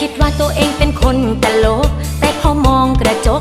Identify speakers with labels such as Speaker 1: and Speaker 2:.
Speaker 1: คิดว่าตัวเองเป็นคนตลก แต่พอมองกระจก